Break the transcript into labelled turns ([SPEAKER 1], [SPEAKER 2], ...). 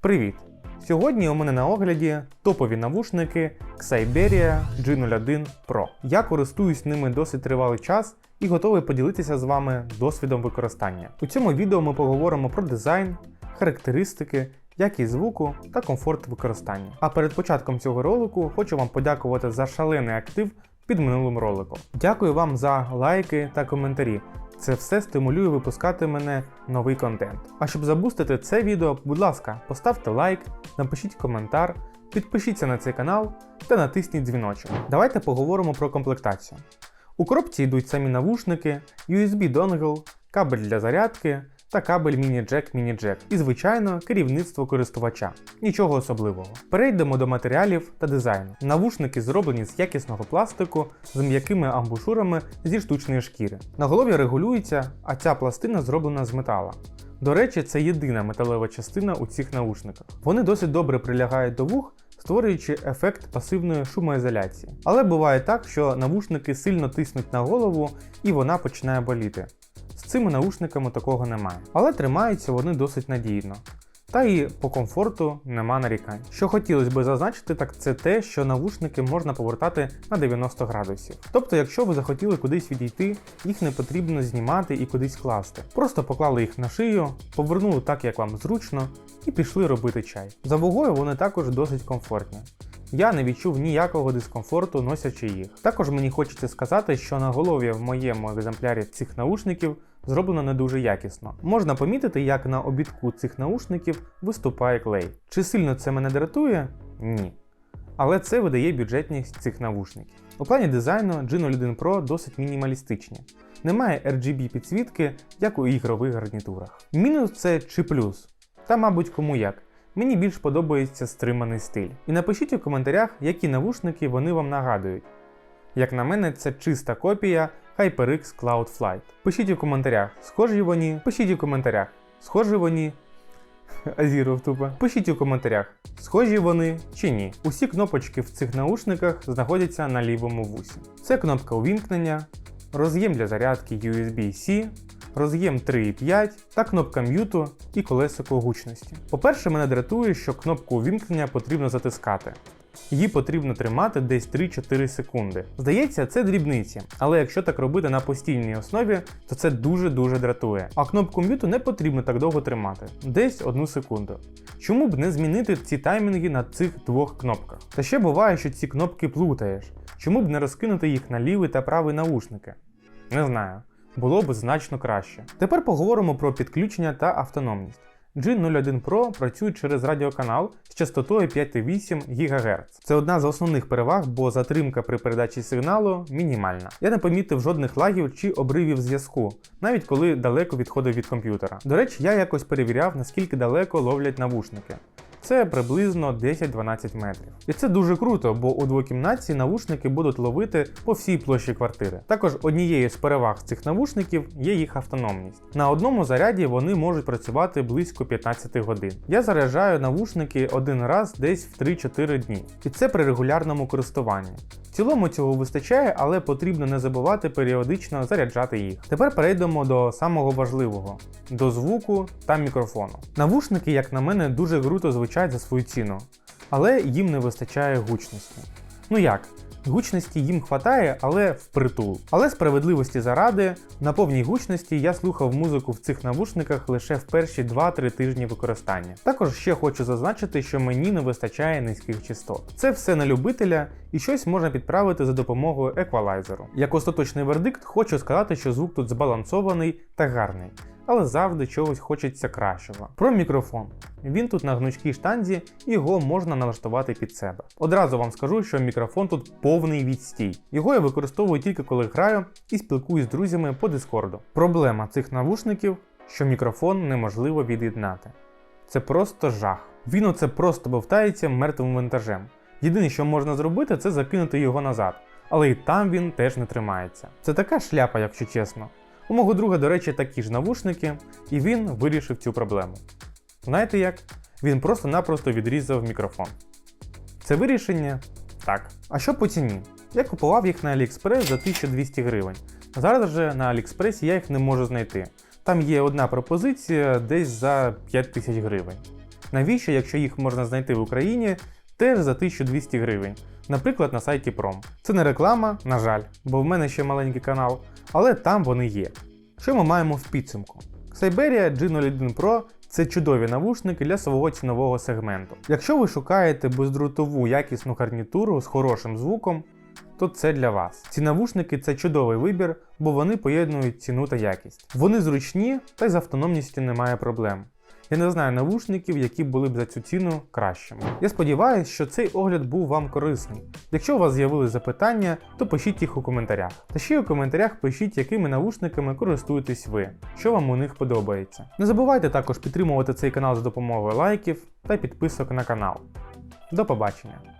[SPEAKER 1] Привіт! Сьогодні у мене на огляді топові навушники Xyberia G01 Pro. Я користуюсь ними досить тривалий час і готовий поділитися з вами досвідом використання. У цьому відео ми поговоримо про дизайн, характеристики, якість звуку та комфорт використання. А перед початком цього ролику хочу вам подякувати за шалений актив під минулим роликом. Дякую вам за лайки та коментарі. Це все стимулює випускати мене новий контент. А щоб забустити це відео, будь ласка, поставте лайк, напишіть коментар, підпишіться на цей канал та натисніть дзвіночок. Давайте поговоримо про комплектацію. У коробці йдуть самі навушники, USB донгл, кабель для зарядки та кабель міні-джек міні-джек. І, звичайно, керівництво користувача. Нічого особливого. Перейдемо до матеріалів та дизайну. Навушники зроблені з якісного пластику з м'якими амбушурами зі штучної шкіри. На голові регулюється, а ця пластина зроблена з метала. До речі, це єдина металева частина у цих наушниках. Вони досить добре прилягають до вух, створюючи ефект пасивної шумоізоляції. Але буває так, що навушники сильно тиснуть на голову і вона починає боліти. Цими наушниками такого немає. Але тримаються вони досить надійно. Та і по комфорту нема нарікань. Що хотілося би зазначити, так це те, що навушники можна повертати на 90 градусів. Тобто, якщо ви захотіли кудись відійти, їх не потрібно знімати і кудись класти. Просто поклали їх на шию, повернули так, як вам зручно, і пішли робити чай. За вагою вони також досить комфортні. Я не відчув ніякого дискомфорту носячи їх. Також мені хочеться сказати, що на голові в моєму екземплярі цих наушників зроблено не дуже якісно. Можна помітити, як на обідку цих наушників виступає клей. Чи сильно це мене дратує? Ні. Але це видає бюджетність цих навушників. У плані дизайну G01 Pro досить мінімалістичні. Немає RGB підсвітки, як у ігрових гарнітурах. Мінус це чи плюс? Та, мабуть, кому як. Мені більш подобається стриманий стиль. І напишіть у коментарях, які навушники вони вам нагадують. Як на мене, це чиста копія HyperX Cloud Flight. Пишіть у коментарях, схожі вони, пишіть у коментарях, схожі вони. Азіров тупо. Пишіть у коментарях, схожі вони чи ні. Усі кнопочки в цих наушниках знаходяться на лівому вусі. Це кнопка увімкнення, роз'єм для зарядки USB-C, роз'єм 3.5 та кнопка м'юту і колесико гучності. По-перше, мене дратує, що кнопку увімкнення потрібно затискати. Її потрібно тримати десь 3-4 секунди. Здається, це дрібниці, але якщо так робити на постійній основі, то це дуже-дуже дратує. А кнопку м'юту не потрібно так довго тримати, десь одну секунду. Чому б не змінити ці таймінги на цих двох кнопках? Та ще буває, що ці кнопки плутаєш. Чому б не розкинути їх на лівий та правий наушники? Не знаю. Було б значно краще. Тепер поговоримо про підключення та автономність. G01 Pro працює через радіоканал з частотою 5,8 ГГц. Це одна з основних переваг, бо затримка при передачі сигналу мінімальна. Я не помітив жодних лагів чи обривів зв'язку, навіть коли далеко відходив від комп'ютера. До речі, я якось перевіряв, наскільки далеко ловлять навушники. Це приблизно 10-12 метрів. І це дуже круто, бо у двокімнатці навушники будуть ловити по всій площі квартири. Також однією з переваг цих навушників є їх автономність. На одному заряді вони можуть працювати близько 15 годин. Я заряджаю навушники один раз десь в 3-4 дні. І це при регулярному користуванні. В цілому цього вистачає, але потрібно не забувати періодично заряджати їх. Тепер перейдемо до самого важливого до звуку та мікрофону. Навушники, як на мене, дуже круто звучать за свою ціну, але їм не вистачає гучності. Ну як? Гучності їм хватає, але впритул. Але справедливості заради, на повній гучності я слухав музику в цих навушниках лише в перші 2-3 тижні використання. Також ще хочу зазначити, що мені не вистачає низьких частот. Це все на любителя і щось можна підправити за допомогою еквалайзеру. Як остаточний вердикт, хочу сказати, що звук тут збалансований та гарний. Але завжди чогось хочеться кращого. Про мікрофон. Він тут на гнучкій штанзі, його можна налаштувати під себе. Одразу вам скажу, що мікрофон тут повний відстій. Його я використовую тільки коли граю і спілкуюсь з друзями по дискорду. Проблема цих навушників, що мікрофон неможливо від'єднати. Це просто жах. Він оце просто бовтається мертвим вантажем. Єдине, що можна зробити, це закинути його назад. Але і там він теж не тримається. Це така шляпа, якщо чесно. У мого друга, до речі, такі ж навушники, і він вирішив цю проблему. Знаєте як? Він просто-напросто відрізав мікрофон. Це вирішення? Так. А що по ціні? Я купував їх на AliExpress за 1200 гривень. Зараз же на AliExpress я їх не можу знайти. Там є одна пропозиція десь за 5000 гривень. Навіщо, якщо їх можна знайти в Україні теж за 1200 гривень, наприклад, на сайті Prom. Це не реклама, на жаль, бо в мене ще маленький канал, але там вони є. Що ми маємо в підсумку? Cyberia G01 Pro це чудові навушники для свого цінового сегменту. Якщо ви шукаєте бездротову якісну гарнітуру з хорошим звуком, то це для вас. Ці навушники це чудовий вибір, бо вони поєднують ціну та якість. Вони зручні та й з автономністю немає проблем. Я не знаю навушників, які були б за цю ціну кращими. Я сподіваюся, що цей огляд був вам корисний. Якщо у вас з'явились запитання, то пишіть їх у коментарях. Та ще й у коментарях пишіть, якими навушниками користуєтесь ви, що вам у них подобається. Не забувайте також підтримувати цей канал за допомогою лайків та підписок на канал. До побачення!